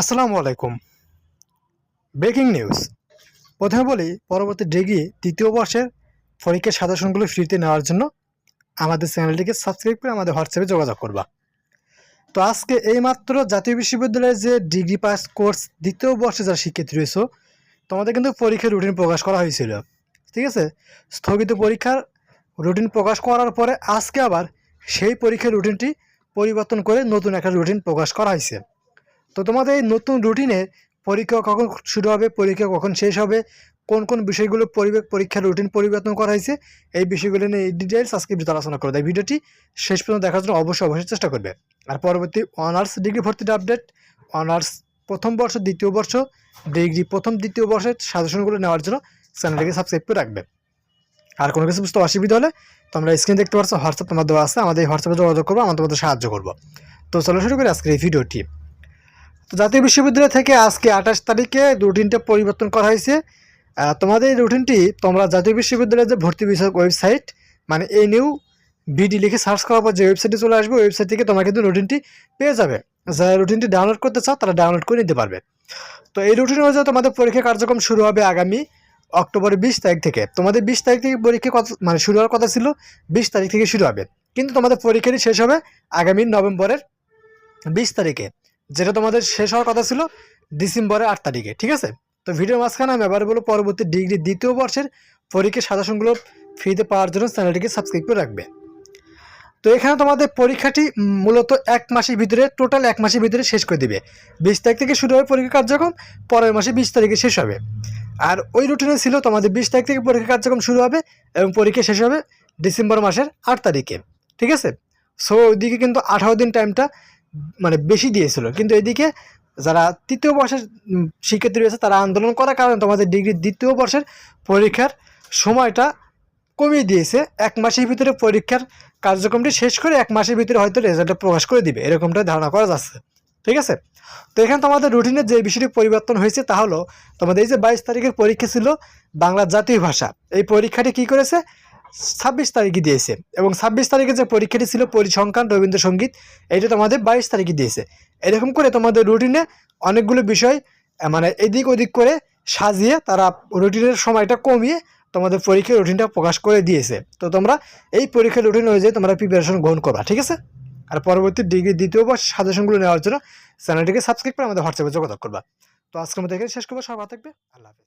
আসসালামু আলাইকুম। Breaking news. প্রথমে বলি, পরবর্তী ডিগ্রি তৃতীয় বর্ষের পরীক্ষার সাজেশনগুলো ফ্রিতে নেওয়ার জন্য আমাদের চ্যানেলটিকে সাবস্ক্রাইব করে আমাদের হোয়াটসঅ্যাপে যোগাযোগ করবা। তো আজকে এইমাত্র জাতীয় বিশ্ববিদ্যালয়ের যে ডিগ্রি পাস কোর্স দ্বিতীয় বর্ষে যারা শিক্ষার্থী রয়েছে, তোমাদের কিন্তু পরীক্ষার রুটিন প্রকাশ করা হয়েছিল। ঠিক আছে? স্থগিত পরীক্ষার রুটিন প্রকাশ করার পরে আজকে আবার সেই পরীক্ষার রুটিনটি পরিবর্তন করে নতুন একটা রুটিন প্রকাশ করা হয়েছে। তো তোমাদের এই নতুন রুটিনে পরীক্ষা কখন শুরু হবে, পরীক্ষা কখন শেষ হবে, কোন কোন বিষয়গুলো পরীক্ষার রুটিন পরিবর্তন করা হয়েছে, এই বিষয়গুলো নিয়ে ডিটেলস আজকে ভিডিওতে আলোচনা করবে তাই ভিডিওটি শেষ পর্যন্ত দেখার জন্য অবশ্যই অবশ্যই চেষ্টা করবে। আর পরবর্তী অনার্স ডিগ্রি ভর্তির আপডেট অনার্স প্রথম বর্ষ, দ্বিতীয় বর্ষ ডিগ্রি প্রথম, দ্বিতীয় বর্ষের সাজেশনগুলো নেওয়ার জন্য চ্যানেলটিকে সাবস্ক্রাইব করে রাখবে। আর কোনো কিছু বুঝতে অসুবিধা হলে তোমরা স্ক্রিন দেখতে পাচ্ছ হোয়াটসঅ্যাপ তোমার দেওয়া আছে, আমাদের এই হোয়াটসঅ্যাপে যোগাযোগ করব, আমরা তোমাদের সাহায্য করব। তো চলো শুরু করি আজকের এই ভিডিওটি তো জাতীয় বিশ্ববিদ্যালয় থেকে আজকে আঠাশ তারিখে রুটিনটা পরিবর্তন করা হয়েছে। তোমাদের এই রুটিনটি তোমরা জাতীয় বিশ্ববিদ্যালয়ের যে ভর্তি বিষয়ক ওয়েবসাইট মানে এই নিউ বিডি লিখে সার্চ করার পর যে ওয়েবসাইটে চলে আসবে ওয়েবসাইট থেকে তোমরা কিন্তু রুটিনটি পেয়ে যাবে। যারা রুটিনটি ডাউনলোড করতে চাও, তারা ডাউনলোড করে নিতে পারবে। তো এই রুটিন অনুযায়ী তোমাদের পরীক্ষা কার্যক্রম শুরু হবে আগামী অক্টোবরের বিশ তারিখ থেকে। তোমাদের বিশ তারিখ থেকে পরীক্ষা কত মানে শুরু হওয়ার কথা ছিল, বিশ তারিখ থেকে শুরু হবে। কিন্তু তোমাদের পরীক্ষাটি শেষ হবে আগামী নভেম্বরের বিশ তারিখে। যেটা তোমাদের শেষ হওয়ার কথা ছিল ডিসেম্বরের আট তারিখে, ঠিক আছে? তো ভিডিওর মাঝখানে আমি এবার বলব, পরবর্তী ডিগ্রি দ্বিতীয় বর্ষের পরীক্ষার সাজেশনগুলো ফ্রিতে পাওয়ার জন্য চ্যানেলটিকে সাবস্ক্রাইব করে রাখবে। তো এখানে তোমাদের পরীক্ষাটি মূলত এক মাসের ভিতরে টোটাল এক মাসের ভিতরে শেষ করে দিবে। বিশ তারিখ থেকে শুরু হবে পরীক্ষা কার্যক্রম, পরের মাসে বিশ তারিখে শেষ হবে। আর ওই রুটিনে ছিল তোমাদের বিশ তারিখ থেকে পরীক্ষা কার্যক্রম শুরু হবে এবং পরীক্ষা শেষ হবে ডিসেম্বর মাসের আট তারিখে, ঠিক আছে? সো ওইদিকে কিন্তু আঠারো দিন টাইমটা মানে বেশি দিয়েছিল। কিন্তু এদিকে যারা তৃতীয় বর্ষের শিক্ষার্থী রয়েছে, তারা আন্দোলন করার কারণে তোমাদের ডিগ্রির দ্বিতীয় বর্ষের পরীক্ষার সময়টা কমিয়ে দিয়েছে। এক মাসের ভিতরে পরীক্ষার কার্যক্রমটি শেষ করে এক মাসের ভিতরে হয়তো রেজাল্টটা প্রকাশ করে দিবে। এরকমটা ধারণা করা যাচ্ছে। ঠিক আছে? তো এখানে তোমাদের রুটিনের যে বিষয়টি পরিবর্তন হয়েছে তা হলো, তোমাদের এই যে বাইশ তারিখের পরীক্ষা ছিল বাংলা জাতীয় ভাষা। এই পরীক্ষাটি কি করেছে? ছাব্বিশ তারিখে দিয়েছে এবং ছাব্বিশ তারিখে যে পরীক্ষাটি ছিল পরিসংখ্যান রবীন্দ্রসঙ্গীত এটা তোমাদের বাইশ তারিখে দিয়েছে। এরকম করে তোমাদের রুটিনে অনেকগুলো বিষয় মানে এদিক ওদিক করে সাজিয়ে তারা রুটিনের সময়টা কমিয়ে তোমাদের পরীক্ষার রুটিনটা প্রকাশ করে দিয়েছে। তো তোমরা এই পরীক্ষার রুটিন অনুযায়ী তোমরা প্রিপারেশন গ্রহণ করবা, ঠিক আছে? আর পরবর্তী ডিগ্রি দ্বিতীয় বর্ষ সাজেশনগুলো নেওয়ার জন্য চ্যানেলটিকে সাবস্ক্রাইব করে আমাদের হোয়াটসঅ্যাপে যোগাযোগ করবা। তো আজকের মধ্যে এখানে শেষ করব, সবাই থাকবে, আল্লাহ হাফেজ।